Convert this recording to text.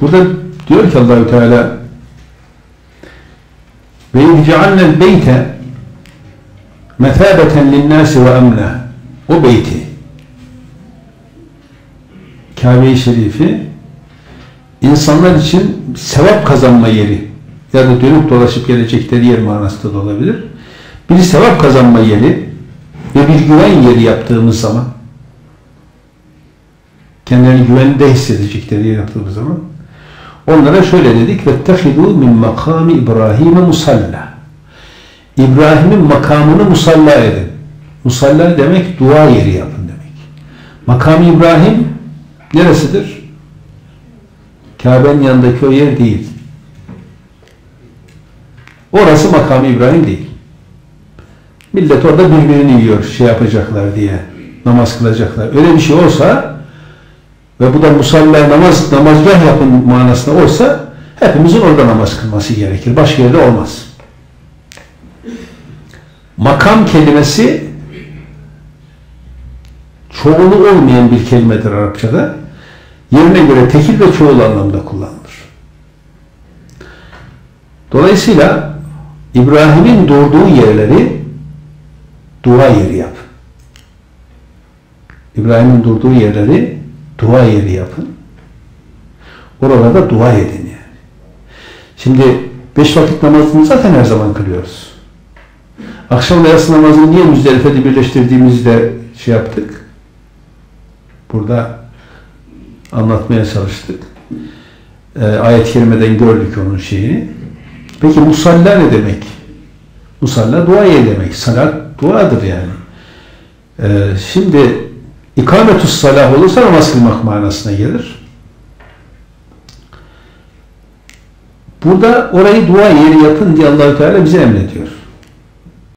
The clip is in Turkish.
Burada diyor ki Allahü Teala ve idcealnel beyte methabeten linnâsi ve emna o beyti Kabe-i Şerifi insanlar için sevap kazanma yeri ya da dönüp dolaşıp gelecekleri yer manasında da olabilir. Bir sevap kazanma yeri ve bir güven yeri yaptığımız zaman kendilerini güvende hissedecekleri yer yaptığımız zaman Onlara şöyle dedik vettehidu min makami İbrahim'e musalla. İbrahim'in makamını musalla edin. Musalla demek dua yeri yapın demek. Makam İbrahim neresidir? Kabe'nin yanındaki o yer değil. Orası makam İbrahim değil. Millet orada birbirini yiyor şey yapacaklar diye. Namaz kılacaklar. Öyle bir şey olsa ve bu da musalla namaz namazgah yapın manasında olsa hepimizin orada namaz kılması gerekir. Başka yerde olmaz. Makam kelimesi çoğulu olmayan bir kelimedir Arapçada. Yerine göre tekil ve çoğul anlamda kullanılır. Dolayısıyla İbrahim'in durduğu yerleri dua yeri yap. İbrahim'in durduğu yerleri dua yeri yapın. Oralarda dua edin yani. Şimdi beş vakit namazını zaten her zaman kılıyoruz. Akşam ve yatsı namazını niye Müzdelife'de birleştirdiğimizde şey yaptık? Burada anlatmaya çalıştık. Ee, ayet-i kerimeden gördük onun şeyini. Peki musalla ne demek? Musalla dua demek. Salat duadır yani. Ee, şimdi ikametus salah olursa namaz kılmak manasına gelir. Burada orayı dua yeri yapın diye Allahü Teala bize emrediyor.